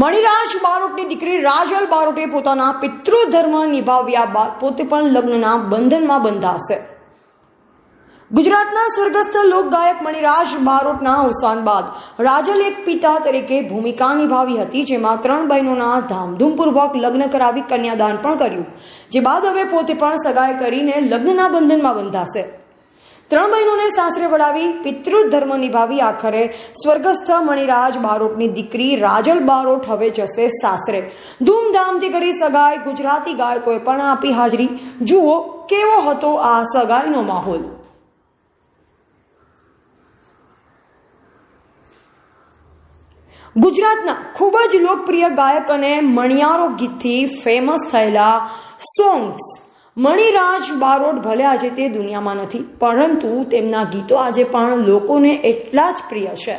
મણિરાજ બારોટની દીકરી રાજલ બારોટે પોતાના પિતૃધર્મ નિભાવ્યા બાદ પોતે પણ લગ્નના બંધનમાં બંધાશે. ગુજરાતના સ્વર્ગસ્થ લોકગાયક મણિરાજ બારોટના અવસાન બાદ રાજલ એક પિતા તરીકે ભૂમિકા નિભાવી હતી, જેમાં ત્રણ બહેનોના ધામધૂમપૂર્વક લગ્ન કરાવી કન્યાદાન પણ કર્યું, જે બાદ હવે પોતે પણ સગાઈ કરીને લગ્નના બંધનમાં બંધાશે. ત્રણ બહેનોને સાસરે વળાવી પિતૃધર્મ નિભાવી આખરે. સ્વર્ગસ્થ મણિરાજ બારોટની દીકરી રાજલ બારોટ હવે જશે સાસરે. ધૂમધામથી કરી સગાઈ. ગુજરાતી ગાયકોએ પણ આપી હાજરી. જુઓ કેવો હતો આ સગાઈનો માહોલ. ગુજરાતના ખૂબ જ લોકપ્રિય ગાયક અને મણિયારો ગીતથી ફેમસ થયેલા સોંગ્સ મણિરાજ બારોટ ભલે આજે તે દુનિયામાં નથી, પરંતુ તેમના ગીતો આજે પણ લોકોને એટલા જ પ્રિય છે.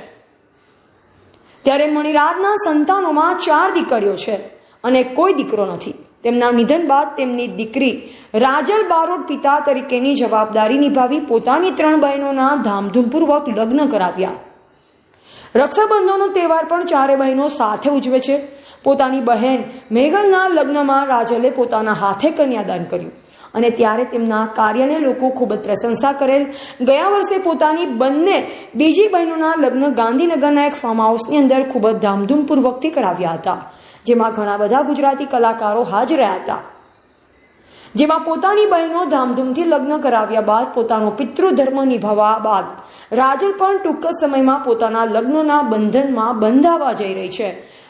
ત્યારે મણિરાજના સંતાનોમાં ચાર દીકરીઓ છે અને કોઈ દીકરો નથી. તેમના નિધન બાદ તેમની દીકરી રાજલ બારોટ પિતા તરીકેની જવાબદારી નિભાવી પોતાની ત્રણ બહેનોના ધામધૂમપૂર્વક લગ્ન કરાવ્યા. રક્ષાબંધનનો તહેવાર પણ ચારે બહેનો સાથે ઉજવે છે. પોતાની બહેન મેઘલના લગ્નમાં રાજલે પોતાના હાથે કન્યાદાન કર્યું. અને ત્યારે તેમના કાર્યને લોકો ખૂબ જ પ્રશંસા કરેલ. ગયા વર્ષે પોતાની બંને બીજી બહેનોના લગ્ન ગાંધીનગરના એક ફાર્મ હાઉસની અંદર ખૂબ જ ધામધૂમપૂર્વકથી કરાવ્યા હતા, જેમાં ઘણા બધા ગુજરાતી કલાકારો હાજર રહ્યા હતા. જેમાં પોતાની બહેનો ધામધૂમથી લગ્ન કરાવ્યા બાદ પોતાનો પિતૃધર્મ નિભાવવા બાદ રાજલ પણ ટૂંક સમયમાં પોતાના લગ્નના બંધનમાં બંધાવા જઈ રહી છે.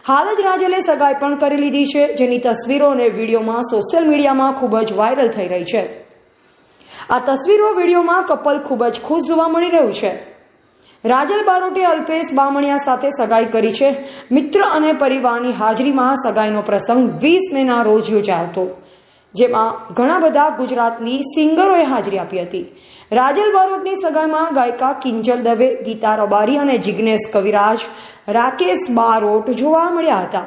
હાલ જ રાજલે સગાઈ પણ કરી લીધી છે, જેની તસવીરો અને વિડીયોમાં સોશિયલ મીડિયામાં ખૂબ જ વાયરલ થઈ રહી છે. આ તસવીરો, વિડીયોમાં કપલ ખૂબ જ ખુશ જોવા મળી રહ્યું છે. રાજલ બારોટે અલ્પેશ બામણિયા સાથે સગાઈ કરી છે. મિત્ર અને પરિવારની હાજરીમાં સગાઈનો પ્રસંગ વીસ મેના રોજ યોજાયો હતો. જેમાં ઘણા બધા ગુજરાતની સિંગરોએ હાજરી આપી હતી. રાજલ બારોટની સગાઈમાં ગાયિકા કિંજલ દવે, ગીતા રબારી અને જિગ્નેશ કવિરાજ, રાકેશ બારોટ જોવા મળ્યા હતા.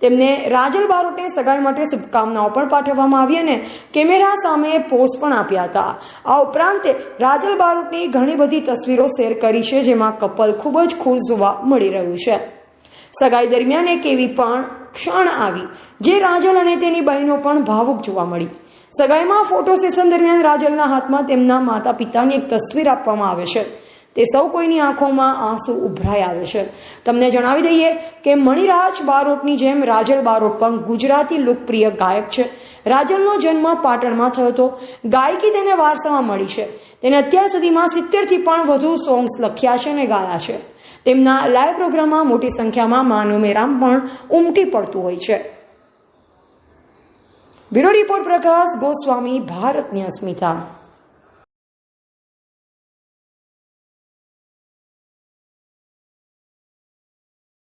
તેમને રાજલ બારોટને સગાઈ માટે શુભકામનાઓ પણ પાઠવવામાં આવી અને કેમેરા સામે પોઝ પણ આપ્યા હતા. આ ઉપરાંત રાજલ બારોટની ઘણી બધી તસવીરો શેર કરી છે, જેમાં કપલ ખૂબ જ ખુશ જોવા મળી રહ્યું છે. સગાઈ દરમિયાન એક એવી પણ ક્ષણ આવી, જે રાજલ અને તેની બહેનો પણ ભાવુક જોવા મળી. સગાઈમાં ફોટો સેશન દરમિયાન રાજલના હાથમાં તેમના માતા પિતાની એક તસવીર આપવામાં આવે છે. તે સૌ કોઈની આંખોમાં આંસુ ઉભરાઈ આવે છે. તમને જણાવી દઈએ કે મણિરાજ બારોટની જેમ રાજલ બારોટ પણ ગુજરાતી લોકપ્રિય ગાયક છે. રાજલનો જન્મ પાટણમાં થયો હતો. ગાયકી તેને વારસામાં મળી છે. તેને અત્યાર સુધીમાં સિત્તેરથી પણ વધુ સોંગ્સ લખ્યા છે અને ગાયા છે. તેમના લાઈવ પ્રોગ્રામમાં મોટી સંખ્યામાં માનો મેરામ પણ ઉમટી પડતું હોય છે. બ્યુરો રિપોર્ટ પ્રકાશ ગોસ્વામી ભારતની અસ્મિતા